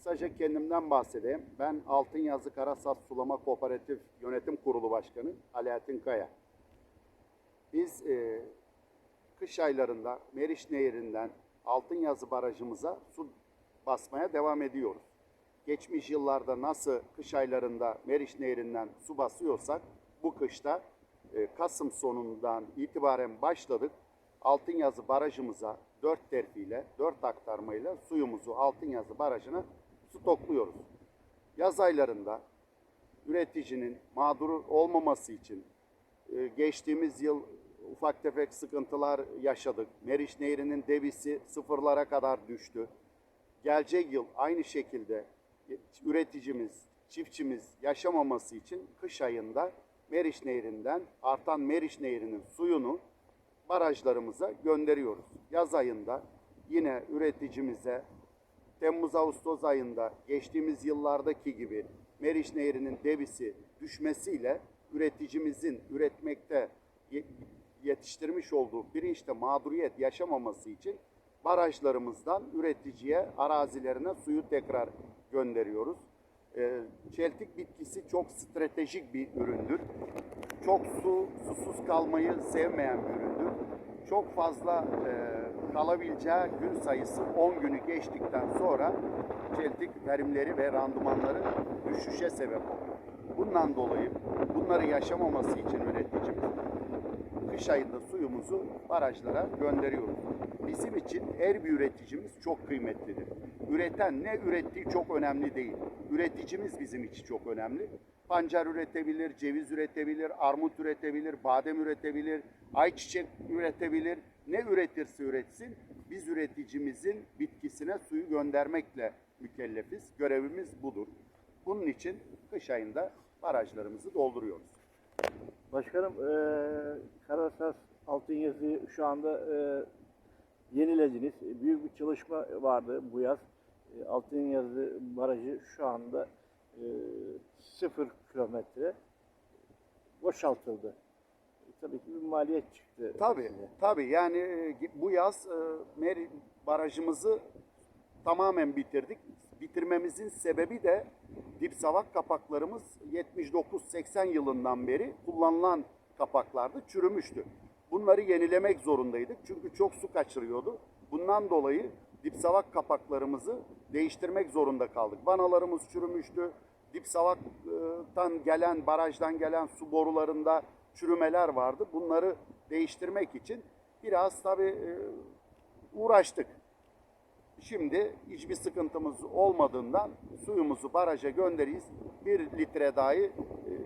kısaca kendimden bahsedeyim. Ben Altınyazı Karasat Sulama Kooperatif Yönetim Kurulu Başkanı Alaaddin Kaya. Biz e, kış aylarında Meriç Nehri'nden Altınyazı Barajımıza su basmaya devam ediyoruz. Geçmiş yıllarda nasıl kış aylarında Meriç Nehri'nden su basıyorsak bu kışta e, Kasım sonundan itibaren başladık. Altınyazı Barajımıza 4 terfiyle, 4 aktarmayla suyumuzu Altınyazı Barajı'na stokluyoruz. Yaz aylarında üreticinin mağdur olmaması için e, geçtiğimiz yıl ufak tefek sıkıntılar yaşadık. Meriç Nehri'nin debisi sıfırlara kadar düştü. Gelecek yıl aynı şekilde üreticimiz, çiftçimiz yaşamaması için kış ayında Meriç Nehri'nden artan Meriç Nehri'nin suyunu barajlarımıza gönderiyoruz. Yaz ayında yine üreticimize Temmuz-Ağustos ayında geçtiğimiz yıllardaki gibi Meriç Nehri'nin debisi düşmesiyle üreticimizin üretmekte ye- yetiştirmiş olduğu pirinçte mağduriyet yaşamaması için barajlarımızdan üreticiye arazilerine suyu tekrar gönderiyoruz. Ee, Çeltik bitkisi çok stratejik bir üründür. Çok su, susuz kalmayı sevmeyen bir üründür. Çok fazla e, kalabileceği gün sayısı 10 günü geçtikten sonra çeltik verimleri ve randımanları düşüşe sebep oluyor. Bundan dolayı bunları yaşamaması için üreticimiz kış ayında suyumuzu barajlara gönderiyoruz. Bizim için her bir üreticimiz çok kıymetlidir. Üreten ne ürettiği çok önemli değil. Üreticimiz bizim için çok önemli. Pancar üretebilir, ceviz üretebilir, armut üretebilir, badem üretebilir, ayçiçek üretebilir. Ne üretirse üretsin biz üreticimizin bitkisine suyu göndermekle mükellefiz. Görevimiz budur. Bunun için kış ayında barajlarımızı dolduruyoruz. Başkanım, e, Karasas Altınyazı'yı şu anda e, yenilediniz. Büyük bir çalışma vardı bu yaz. E, Altınyazı Barajı şu anda e, sıfır kilometre boşaltıldı. E, tabii ki bir maliyet çıktı. Tabii, size. tabii. Yani e, bu yaz e, Meri barajımızı tamamen bitirdik. Bitirmemizin sebebi de dip savak kapaklarımız 79-80 yılından beri kullanılan kapaklardı, çürümüştü. Bunları yenilemek zorundaydık çünkü çok su kaçırıyordu. Bundan dolayı dip savak kapaklarımızı değiştirmek zorunda kaldık. Vanalarımız çürümüştü. Dip savaktan gelen, barajdan gelen su borularında çürümeler vardı. Bunları değiştirmek için biraz tabii e, uğraştık. Şimdi hiçbir sıkıntımız olmadığından suyumuzu baraja gönderiyiz. Bir litre dahi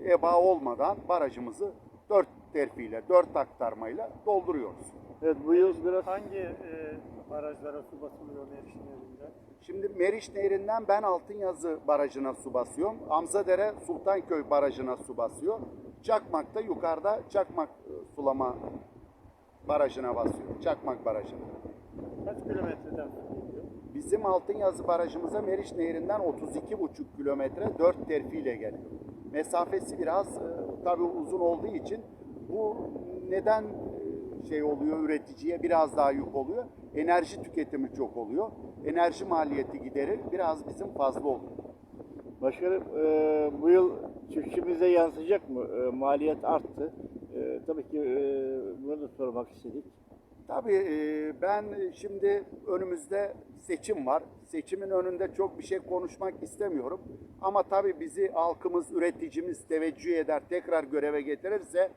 e, eba olmadan barajımızı dört terfiyle, dört aktarmayla dolduruyoruz. Evet bu yıl biraz Hangi e, barajlara su basılıyor Meriç Nehri'nde? Şimdi Meriç Nehri'nden ben Altınyazı Barajı'na su basıyorum. Amzadere Sultanköy Barajı'na su basıyor. Çakmak'ta yukarıda Çakmak e, sulama barajına basıyor. Çakmak Barajı'na. Kaç kilometreden? Bizim Altınyazı Barajımıza Meriç Nehri'nden 32,5 kilometre 4 terfiyle geliyor. Mesafesi biraz e, tabii uzun olduğu için bu neden şey oluyor üreticiye biraz daha yük oluyor. Enerji tüketimi çok oluyor. Enerji maliyeti gideri biraz bizim fazla oluyor. Başkanım e, bu yıl çiftçimize yansıyacak mı? E, maliyet arttı. E, tabii ki e, bunu da sormak istedik. Tabii e, ben şimdi önümüzde seçim var. Seçimin önünde çok bir şey konuşmak istemiyorum. Ama tabii bizi halkımız, üreticimiz teveccüh eder, tekrar göreve getirirse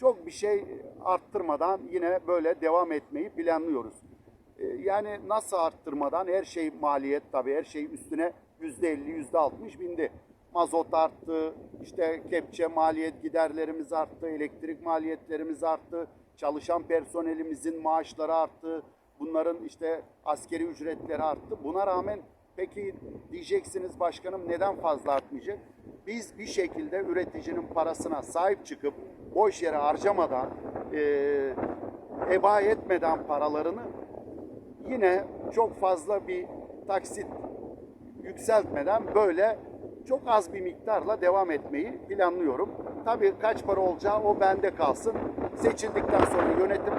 çok bir şey arttırmadan yine böyle devam etmeyi planlıyoruz. E, Yani nasıl arttırmadan her şey maliyet tabii her şey üstüne yüzde elli, yüzde altmış bindi. Mazot arttı, işte kepçe maliyet giderlerimiz arttı, elektrik maliyetlerimiz arttı, çalışan personelimizin maaşları arttı, bunların işte askeri ücretleri arttı. Buna rağmen peki diyeceksiniz başkanım neden fazla artmayacak? Biz bir şekilde üreticinin parasına sahip çıkıp boş yere harcamadan, eee eba etmeden paralarını yine çok fazla bir taksit yükseltmeden böyle çok az bir miktarla devam etmeyi planlıyorum. Tabii kaç para olacağı o bende kalsın. Seçildikten sonra yönetim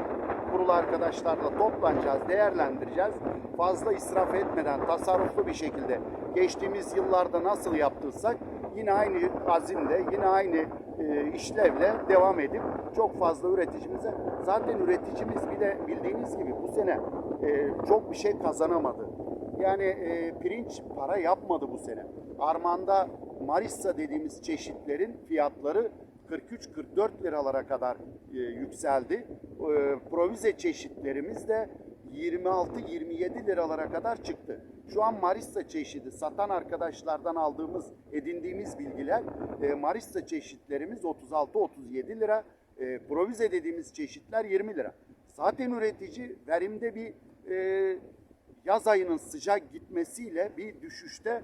kurulu arkadaşlarla toplanacağız, değerlendireceğiz. fazla israf etmeden tasarruflu bir şekilde geçtiğimiz yıllarda nasıl yaptıysak yine aynı azimle, yine aynı e, işlevle devam edip çok fazla üreticimize zaten üreticimiz bir de bildiğiniz gibi bu sene e, çok bir şey kazanamadı. Yani e, pirinç para yapmadı bu sene. Armanda Marissa dediğimiz çeşitlerin fiyatları 43-44 liralara kadar yükseldi. Provize çeşitlerimiz de 26-27 liralara kadar çıktı. Şu an Marissa çeşidi satan arkadaşlardan aldığımız, edindiğimiz bilgiler e, Marissa çeşitlerimiz 36-37 lira, e, provize dediğimiz çeşitler 20 lira. Zaten üretici verimde bir e, yaz ayının sıcak gitmesiyle bir düşüşte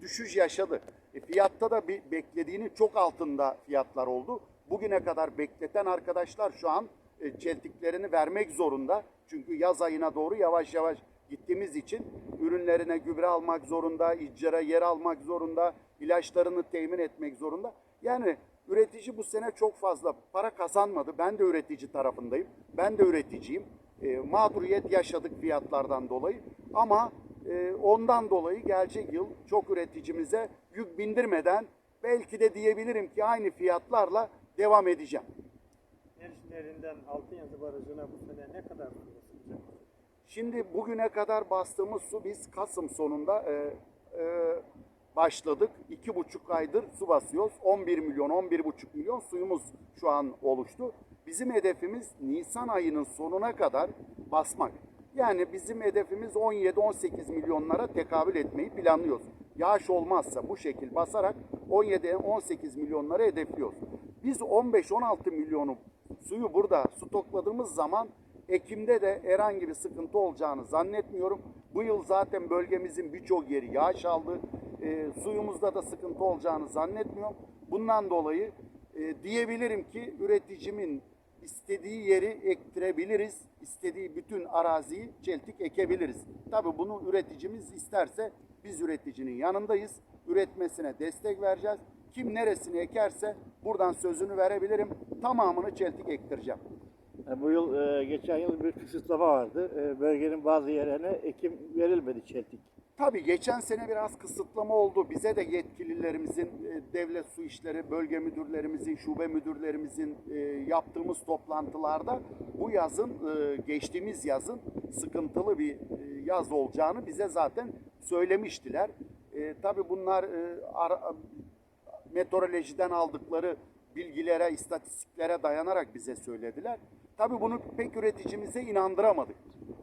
düşüş yaşadı. E, fiyatta da bir beklediğinin çok altında fiyatlar oldu. Bugüne kadar bekleten arkadaşlar şu an e, çeltiklerini vermek zorunda. Çünkü yaz ayına doğru yavaş yavaş gittiğimiz için ürünlerine gübre almak zorunda, icra yer almak zorunda, ilaçlarını temin etmek zorunda. Yani üretici bu sene çok fazla para kazanmadı. Ben de üretici tarafındayım. Ben de üreticiyim. E, mağduriyet yaşadık fiyatlardan dolayı. Ama e, ondan dolayı gelecek yıl çok üreticimize yük bindirmeden belki de diyebilirim ki aynı fiyatlarla devam edeceğim. Meriç Nehri'nden Altınyazı Barajı'na bu sene ne kadar? Şimdi bugüne kadar bastığımız su biz Kasım sonunda e, e, başladık. İki buçuk aydır su basıyoruz. 11 milyon, 11 buçuk milyon suyumuz şu an oluştu. Bizim hedefimiz Nisan ayının sonuna kadar basmak. Yani bizim hedefimiz 17-18 milyonlara tekabül etmeyi planlıyoruz. Yağış olmazsa bu şekil basarak 17-18 milyonlara hedefliyoruz. Biz 15-16 milyonu suyu burada stokladığımız zaman Ekim'de de herhangi bir sıkıntı olacağını zannetmiyorum. Bu yıl zaten bölgemizin birçok yeri yağış aldı. E, suyumuzda da sıkıntı olacağını zannetmiyorum. Bundan dolayı e, diyebilirim ki üreticimin istediği yeri ektirebiliriz. İstediği bütün araziyi çeltik ekebiliriz. Tabii bunu üreticimiz isterse biz üreticinin yanındayız. Üretmesine destek vereceğiz. Kim neresini ekerse buradan sözünü verebilirim. Tamamını çeltik ektireceğim. Yani bu yıl, e, geçen yıl bir kısıtlama vardı. E, bölgenin bazı yerlerine ekim verilmedi çeltik. Tabii geçen sene biraz kısıtlama oldu. Bize de yetkililerimizin, e, devlet su işleri, bölge müdürlerimizin, şube müdürlerimizin e, yaptığımız toplantılarda bu yazın, e, geçtiğimiz yazın sıkıntılı bir e, yaz olacağını bize zaten söylemiştiler. E, Tabii bunlar e, meteorolojiden aldıkları bilgilere, istatistiklere dayanarak bize söylediler. Tabii bunu pek üreticimize inandıramadık.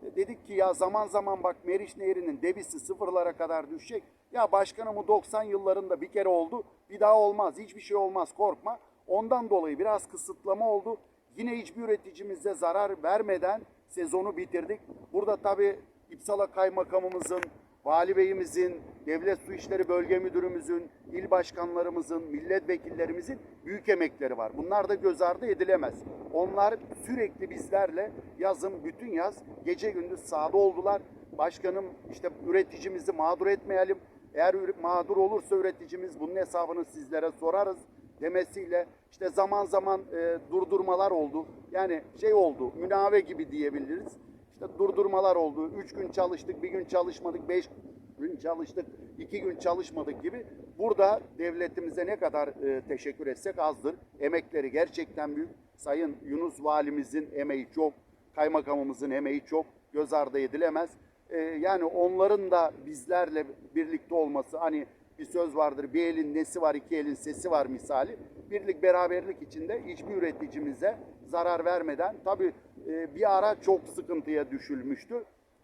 E, Dedik ki ya zaman zaman bak Meriç Nehri'nin debisi sıfırlara kadar düşecek. Ya başkanım bu 90 yıllarında bir kere oldu. Bir daha olmaz. Hiçbir şey olmaz korkma. Ondan dolayı biraz kısıtlama oldu. Yine hiçbir üreticimize zarar vermeden sezonu bitirdik. Burada tabii İpsala Kaymakamımızın, Vali Beyimizin, Devlet Su İşleri Bölge Müdürümüzün, il başkanlarımızın, milletvekillerimizin büyük emekleri var. Bunlar da göz ardı edilemez. Onlar sürekli bizlerle yazın bütün yaz gece gündüz sahada oldular. Başkanım işte üreticimizi mağdur etmeyelim. Eğer mağdur olursa üreticimiz bunun hesabını sizlere sorarız demesiyle işte zaman zaman e, durdurmalar oldu. Yani şey oldu, münave gibi diyebiliriz. İşte durdurmalar oldu. Üç gün çalıştık, bir gün çalışmadık, beş gün çalıştık, iki gün çalışmadık gibi. Burada devletimize ne kadar e, teşekkür etsek azdır. Emekleri gerçekten büyük. Sayın Yunus Valimizin emeği çok, kaymakamımızın emeği çok. Göz ardı edilemez. E, yani onların da bizlerle birlikte olması, hani bir söz vardır, bir elin nesi var, iki elin sesi var misali. Birlik beraberlik içinde hiçbir üreticimize zarar vermeden, tabii bir ara çok sıkıntıya düşülmüştü.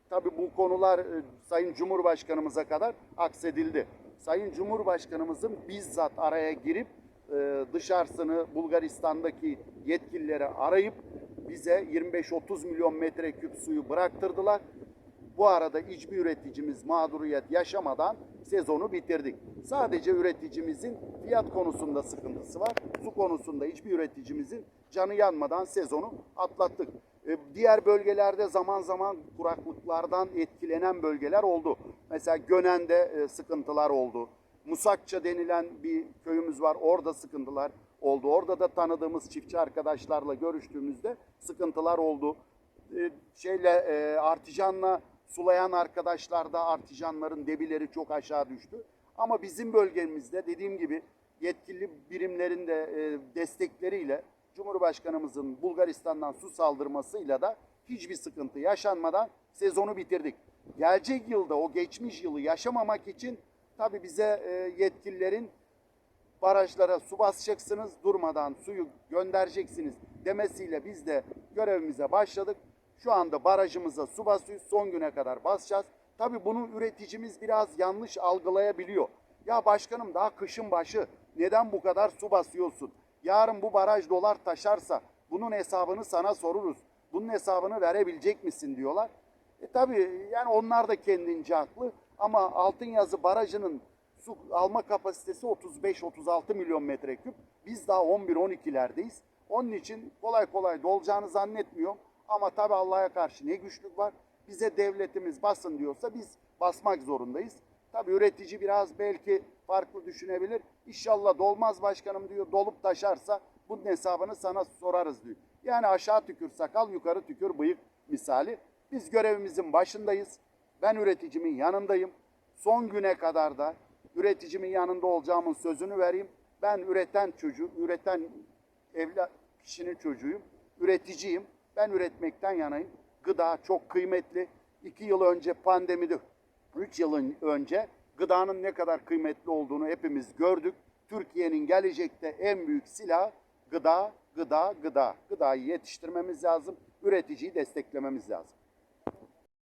Tabii bu konular e, Sayın Cumhurbaşkanımıza kadar aksedildi. Sayın Cumhurbaşkanımızın bizzat araya girip e, dışarısını Bulgaristan'daki yetkilileri arayıp bize 25-30 milyon metreküp suyu bıraktırdılar. Bu arada hiçbir üreticimiz mağduriyet yaşamadan sezonu bitirdik. Sadece üreticimizin fiyat konusunda sıkıntısı var. Su konusunda hiçbir üreticimizin canı yanmadan sezonu atlattık. E, Diğer bölgelerde zaman zaman kuraklıklardan etkilenen bölgeler oldu. Mesela Gönen'de e, sıkıntılar oldu. Musakça denilen bir köyümüz var. Orada sıkıntılar oldu. Orada da tanıdığımız çiftçi arkadaşlarla görüştüğümüzde sıkıntılar oldu. E, şeyle e, Artican'la Sulayan arkadaşlarda artijanların debileri çok aşağı düştü. Ama bizim bölgemizde dediğim gibi yetkili birimlerin de e, destekleriyle Cumhurbaşkanımızın Bulgaristan'dan su saldırmasıyla da hiçbir sıkıntı yaşanmadan sezonu bitirdik. Gelecek yılda o geçmiş yılı yaşamamak için tabii bize e, yetkililerin barajlara su basacaksınız, durmadan suyu göndereceksiniz demesiyle biz de görevimize başladık. Şu anda barajımıza su basıyoruz, son güne kadar basacağız. Tabii bunu üreticimiz biraz yanlış algılayabiliyor. Ya başkanım daha kışın başı neden bu kadar su basıyorsun? Yarın bu baraj dolar taşarsa bunun hesabını sana soruruz. Bunun hesabını verebilecek misin diyorlar. E tabii yani onlar da kendince haklı ama Altınyazı Barajı'nın su alma kapasitesi 35-36 milyon metreküp. Biz daha 11-12'lerdeyiz. Onun için kolay kolay dolacağını zannetmiyorum. Ama tabii Allah'a karşı ne güçlük var. Bize devletimiz basın diyorsa biz basmak zorundayız. Tabii üretici biraz belki farklı düşünebilir. İnşallah dolmaz başkanım diyor. Dolup taşarsa bunun hesabını sana sorarız diyor. Yani aşağı tükür sakal, yukarı tükür bıyık misali. Biz görevimizin başındayız. Ben üreticimin yanındayım. Son güne kadar da üreticimin yanında olacağımın sözünü vereyim. Ben üreten çocuğum, üreten evlat kişinin çocuğuyum. Üreticiyim. Ben üretmekten yanayım. Gıda çok kıymetli. İki yıl önce pandemide, üç yıl önce gıdanın ne kadar kıymetli olduğunu hepimiz gördük. Türkiye'nin gelecekte en büyük silahı gıda, gıda, gıda. Gıdayı yetiştirmemiz lazım. Üreticiyi desteklememiz lazım.